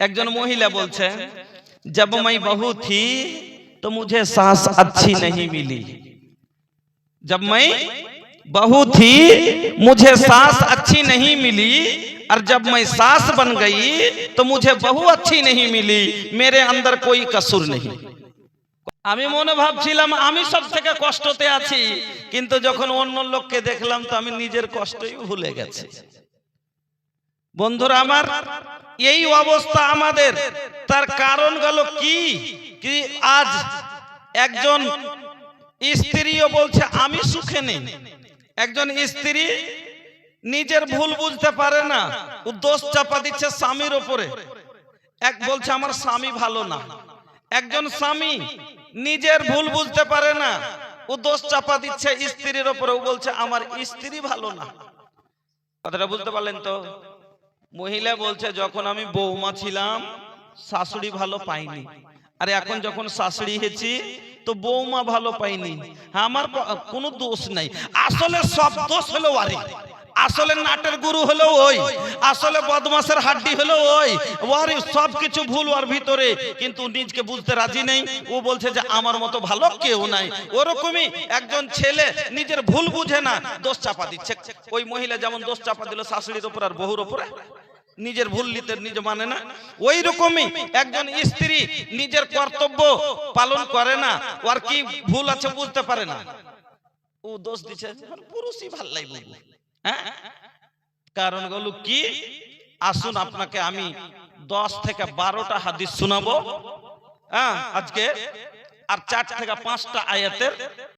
একজন মহিলা বলছে जब मैं बहू थी तो मुझे सास अच्छी नहीं मिली जब मैं बहू थी मुझे सास अच्छी नहीं मिली और जब मैं सास बन गई तो मुझे बहू अच्छी नहीं मिली मेरे अंदर कोई कसूर नहीं আমি মনে ভাবছিলাম আমি সব থেকে কষ্টতে আছি কিন্তু যখন অন্য লোককে দেখলাম তো আমি নিজের কষ্টই ভুলে গেছি বন্ধুরা আমার, এই অবস্থা আমাদের। তার কারণ গেল কি? আজ একজন স্ত্রীও বলছে, আমি সুখে নেই। একজন স্ত্রী নিজের ভুল বুঝতে পারে না, দোষ চাপা দিচ্ছে স্বামীর ওপরে। এক বলছে, আমার স্বামী ভালো না। একজন স্বামী নিজের ভুল বুঝতে পারে না ও দোষ চাপা দিচ্ছে স্ত্রীর ওপরে। ও বলছে, আমার স্ত্রী ভালো না। কথাটা বুঝতে পারলেন তো? মহিলা বলছে, যখন আমি বৌমা ছিলাম, শাশুড়ি ভালো পাইনি। আর এখন যখন শাশুড়ি হয়েছি, তো বৌমা ভালো পাইনি। আমার কোনো দোষ নাই। আসলে সব দোষ হলো ওয়ারি। আসলে নাটের গুরু হলো ওই। আসলে বদমাসের হাড্ডি হলো ওই। ওর সব কিছু ভুল ওর ভিতরে। কিন্তু নিজকে বুঝতে রাজি নেই। ও বলছে যে, আমার মতো ভালো কেউ নাই। ওরকমই একজন ছেলে নিজের ভুল বুঝে না, দোষ চাপা দিচ্ছে। ওই মহিলা যেমন দোষ চাপা দিল শাশুড়ির উপর আর বহুর উপরে নিজের ভুল নিতে নিজে মানে না? ওই রকমই একজন স্ত্রী নিজের কর্তব্য পালন করে না ওর কি ভুল আছে বুঝতে পারে না? ও দোষ দিচ্ছে পুরুষই ভালো লাগবে হ্যাঁ? কারণগুলো কি আসুন আপনাকে আমি দশ থেকে বারোটা হাদিস শোনাবো। হ্যাঁ আজকে? আর চার থেকে পাঁচটা আয়াতের